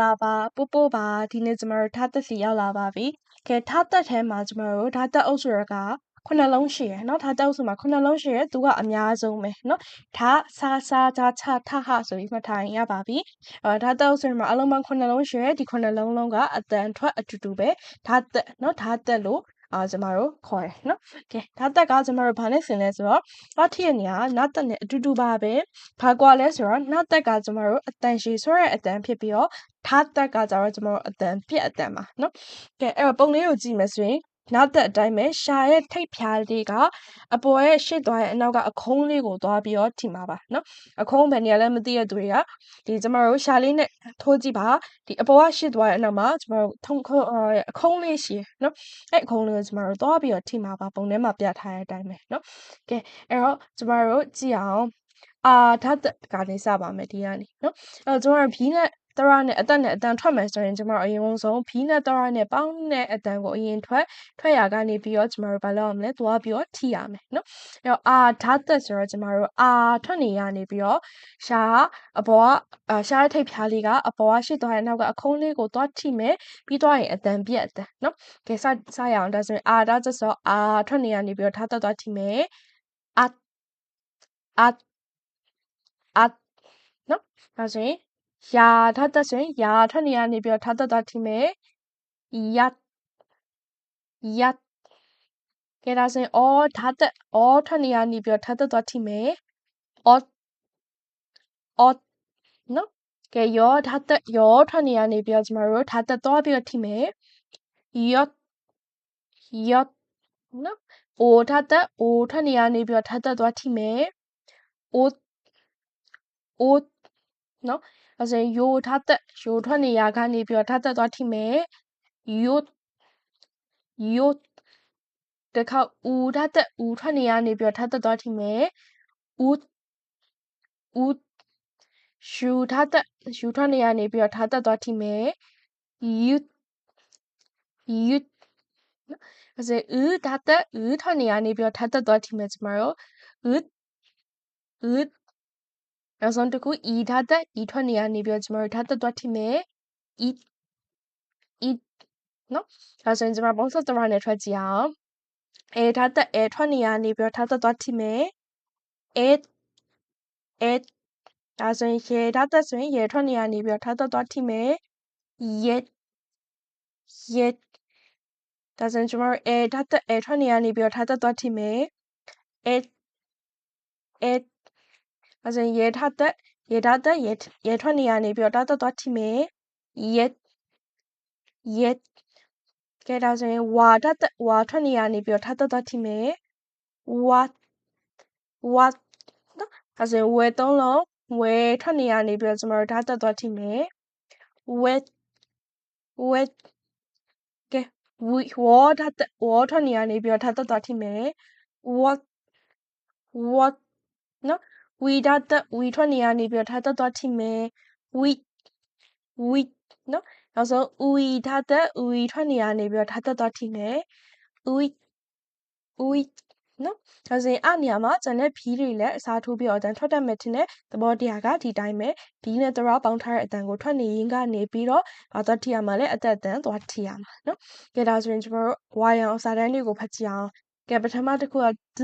လာပါပို့ပို့ပါဒီနေ့ကျမတို့ထားသက်စီရောက်လာပါပြီ။ကဲထားသက်ထဲမှာကျမတို့ထားသက်အုပ်စုရကခုနှလုံးရှိရယ်เนาะထားသက်အုပ်စုမှာခုနှလုံးရှိရယ်သူကအများဆုံးပဲเนาะထားစားစားကြချထဟဆိုပြီးမှတ်ထားရင်ရပါပြီ။အဲထားသက်အုပ်စုမှာအလုံးပေါင်းခုနှလုံးရှိရယ်ဒီခုနှလုံးလုံးကအတန်ထွက်အတူတူပဲထားသက်เนาะထားသက်လို့ အာကျမတို့ခေါ်ရယ်နော်။ကဲဓာတ်တက်ကကျမတို့ဘာနဲ့ဆင်လဲဆိုတော့အထည့်နေရနတ်တက်နဲ့အတူတူပါပဲ။ဘာကွာလဲဆိုတော့နတ်တက်ကကျမတို့အတန်ရှည်ဆွဲတဲ့အတန်ဖြစ်ပြီးတော့ဓာတ်တက်ကကျတော့ကျမတို့အတန်ပြက်အတန်ပါနော်။ကဲအဲ့တော့ပုံလေးကိုကြည့်မယ်ဆိုရင် နောက်သက်အတိုင်းပဲရှာရဲ့ထိတ်ဖြားလေးကအပေါ်ရဲ့ရှစ်သွားရဲ့အနောက်ကအခုံးလေးကိုသွားပြီးတော့ထိမှာပါနော်အခုံးဘယ်နေရာလဲမသိတဲ့သူတွေကဒီကျမတို့ရှာလေးနဲ့ထိုးကြည့်ပါဒီအပေါ်ကရှစ်သွားရဲ့အနောက်မှာကျမတို့ထုံခုံးအခုံးလေးရှိရနော်အဲ့အခုံးလေးကိုကျမတို့သွားပြီးတော့ထိမှာပါပုံထဲမှာပြထားတဲ့အတိုင်းပဲနော်ကဲအဲ့တော့ကျမတို့ကြည့်အောင်အာဓာတ်ကနေစပါမယ်ဒီကနေနော်အဲ့တော့ကျမတို့ဘီးနဲ့ တရနဲ့အသက်နဲ့အတန်ထွက်မယ်ဆိုရင်ကျမတို့အရင်ဆုံးဖီးနဲ့တရနဲ့ပေါင်းတဲ့အတန်ကိုအရင်ထွက်ထွက်ရကနေပြီးတော့ကျမတို့ဘာလုပ်ရမလဲသွားပြီးတော့ထိရမယ်နော်အဲ့တော့အာဓာတ်သက်ဆိုတော့ကျမတို့အာထွက်နေရနေပြီးတော့ရှာအပေါ်ကရှာရဲ့ထိပ်ဖြားလေးကအပေါ်ကရှစ်သွားရဲ့နောက်ကအခုံးလေးကိုသွားထိမယ်ပြီးသွားရင်အတန်ပြက်အတန်နော်ကဲစစရအောင်ဒါဆိုရင်အာဓာတ်သက်ဆိုအာထွက်နေရနေပြီးတော့ဓာတ်သက်သွားထိမယ်အအအနော်ဒါဆိုရင် ယာထပ်သက်ဆိုရင်ယာထွက်နေရနေပြီးတော့ထပ်သက်သွားထိမယ်ယတ်ယတ်ကဲဒါဆိုရင်အောထပ်သက်အောထွက်နေရနေပြီးတော့ထပ်သက်သွားထိမယ်အောအောနော်ကဲယောထပ်သက်ယောထွက်နေရနေပြီးတော့ကျမတို့ထပ်သက်သွားပြီးတော့ထိမယ်ယော့ယော့နော်အိုထပ်သက်အိုထွက်နေရနေပြီးတော့ထပ်သက်သွားထိမယ်အိုအိုနော် ဒါဆိုရင်ယိုထားသက်ယိုထွက်နေရကနေပြီးတော့ထားသက်သွားထိမယ်ယိုယိုတခါဦးထားသက်ဦးထွက်နေရနေပြီးတော့ထားသက်သွားထိမယ်ဦးဦးရှူထားသက်ရှူထွက်နေရနေပြီးတော့ထားသက်သွားထိမယ်ယူယူနော်ဒါဆိုဦးထားသက်ဦးထွက်နေရနေပြီးတော့ထားသက်သွားထိမယ်ကျမတို့ဦးဦး နောက်ဆုံးတစ်ခု e ဓာတ်သက် e ထွက်နေရနေပြီးတော့ကျမတို့ဓာတ်သက်သွားထိမယ် e e နော်ဒါဆိုရင်ကျမပုံစံတရနဲ့ထွက်ကြည့်အောင် a ဓာတ်သက် a ထွက်နေရနေပြီးတော့ဓာတ်သက်သွားထိမယ် a a ဒါဆိုရင်ရေဓာတ်သက်ဆိုရင်ရေထွက်နေရနေပြီးတော့ဓာတ်သက်သွားထိမယ် ye ye ဒါဆိုရင်ကျမတို့ a ဓာတ်သက် a ထွက်နေရနေပြီးတော့ဓာတ်သက်သွားထိမယ် a a ဒါဆိုရင်ရေထသက်ရေထသက်ရေရေထွက်နေရနေပြီးတော့တသက်သွားထိမယ်ရေရေကဲဒါဆိုရင်ဝါတသက်ဝါထွက်နေရနေပြီးတော့ထသက်သွားထိမယ်ဝါဝါနော်ဒါဆိုရင်ဝဲသုံးလုံးဝဲထွက်နေရနေပြီးတော့ကျွန်တော်တို့ဓာတ်သက်သွားထိမယ်ဝဲဝဲကဲဝီဝါဓာတ်ဝါထွက်နေရနေပြီးတော့ဓာတ်သက်သွားထိမယ်ဝါဝါနော် ဝီဓာတ်သက်ဝီထွက်နေရနေပြီးတော့ဓာတ်သက်သွားထိမယ်ဝီဝီနော်နောက်ဆုံးဝီဓာတ်သက်ဝီထွက်နေရနေပြီးတော့ဓာတ်သက်သွားထိမယ်ဝီဝီနော်ဒါဆိုရင်အနေရာမှာကျန်တဲ့ဘီးတွေလည်းအစားထိုးပြီးတော့အတန်ထွက်တတ်မယ်ထင်တဲ့သဘောတရားကဒီတိုင်းပဲဘီးနဲ့သရောပေါင်းထားတဲ့အတန်ကိုထွက်နေရင်းကနေပြီးတော့ဘာသွားထိရမှာလဲအသက်အတန်သွားထိရမှာနော်ကဲဒါဆိုရင်ကျွန်တော်တို့ဝါရန်စာတန်းတွေကိုဖတ်ကြည့်အောင်ကဲပထမတစ်ခုကဒ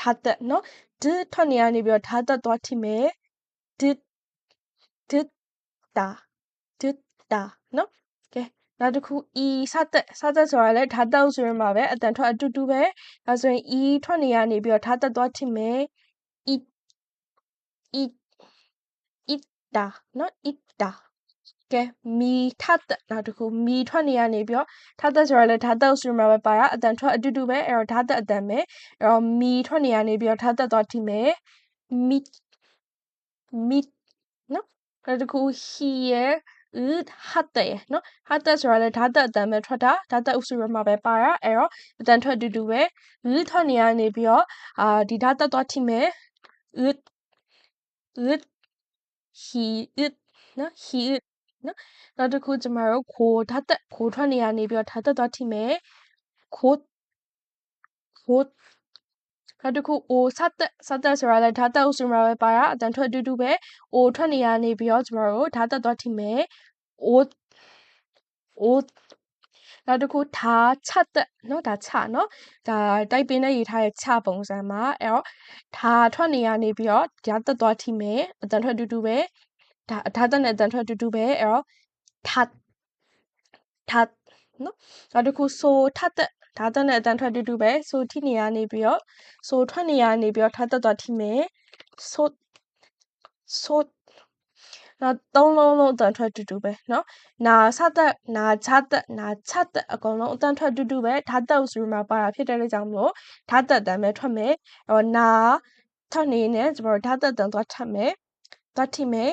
ထားသက်နော်ဒထွက်နေရနေပြီးတော့ထားသက်သွားထိမယ်ဒဒတာဒတာနော်ကဲနောက်တစ်ခု e စသက်စသက်ဆိုတာလည်းဓာတ်တောက်ဆိုရင်မှာပဲအတန်ထွက်အတူတူပဲဒါဆိုရင် e ထွက်နေရနေပြီးတော့ဓာတ်သက်သွားထိမယ် e e e တာနော် e တာ ကဲမီထတ်နောက်တစ်ခုမီထွက်နေရနေပြီးတော့ထတ်ဆိုရလဲဓာတ်သက်ဆိုရမှာပဲပါတာအတန်ထွက်အတူတူပဲအဲ့တော့ဓာတ်သက်အတန်ပဲအဲ့တော့မီထွက်နေရနေပြီးတော့ဓာတ်သက်သွားထိမယ်မီမီနော်နောက်တစ်ခု here ဥဟာတဲ့နော်ဟာတဲ့ဆိုရလဲဓာတ်သက်အတန်ပဲထွက်တာဓာတ်သက်ဥဆိုရမှာပဲပါတာအဲ့တော့အတန်ထွက်အတူတူပဲဥထွက်နေရနေပြီးတော့အာဒီဓာတ်သက်သွားထိမယ်ဥဥ he it နော် he it နော်နောက်တစ်ခုကျမတို့ခိုဓာတ်သက်ခိုထွက်နေရနေပြီးတော့ဓာတ်သက်သွားထိမယ်ခိုခိုနောက်တစ်ခု O စသက်စသက်ဆိုတာလည်းဓာတ်သက်ဥစုမှာပဲပါတာအတန်ထွက်အတူတူပဲ O ထွက်နေရနေပြီးတော့ကျမတို့ဓာတ်သက်သွားထိမယ် 옷 옷နောက်တစ်ခုဒါချက်တဲ့เนาะဒါချเนาะဒါတိုက်ပင်နဲ့ရေးထားတဲ့ချပုံစံမှာအဲ့တော့ဒါထွက်နေရနေပြီးတော့ဒါတက်သွားထိမယ်အတန်ထွက်တူတူပဲ ဒါဒါတက်နဲ့အတန်ထွက်တူတူပဲအဲ့တော့ထထနော်နောက်တစ်ခုဆိုထတက်ဒါတက်နဲ့အတန်ထွက်တူတူပဲဆိုထိနေရနေပြီးတော့ဆိုထွက်နေရနေပြီးတော့ထတက်သွားထိမယ်ဆိုဆိုနော်သုံးလုံးလုံးအတန်ထွက်တူတူပဲနော်နာဆသက်နာချသက်နာချသက်အကုန်လုံးအတန်ထွက်တူတူပဲဓာတ်သက်ဆိုပြီးမှပါတာဖြစ်တဲ့အတွက်ကြောင့်မလို့ဓာတ်သက်တန်ပဲထွက်မယ်အော်နာထွက်နေနဲ့ကျွန်တော်ဓာတ်သက်တန်သွားထပ်မယ်သွားထိမယ်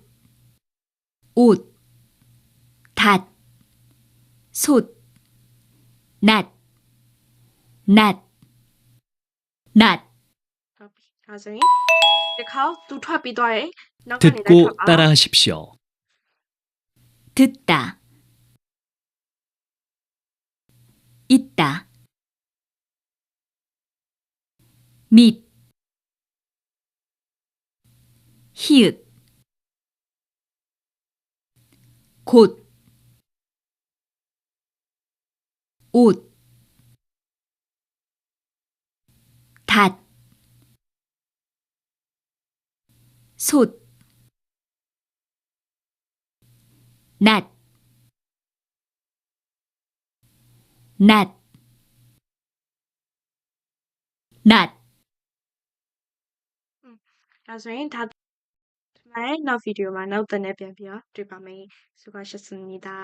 옷, 닷, 솥, 낫, 낫, 낫. 듣고 따라하십시오. 듣다. 있다. 및 히읗 곧. 옷, 닷, 솥, 낫, 낫, 낫. ဒါဆို ရင်ဒါဒီမှာနောက်ဗီဒီယိုမှာနောက်တဲ့နဲ့ပြန်ပြီးတော့တွေ့ပါမယ်수고하셨습니다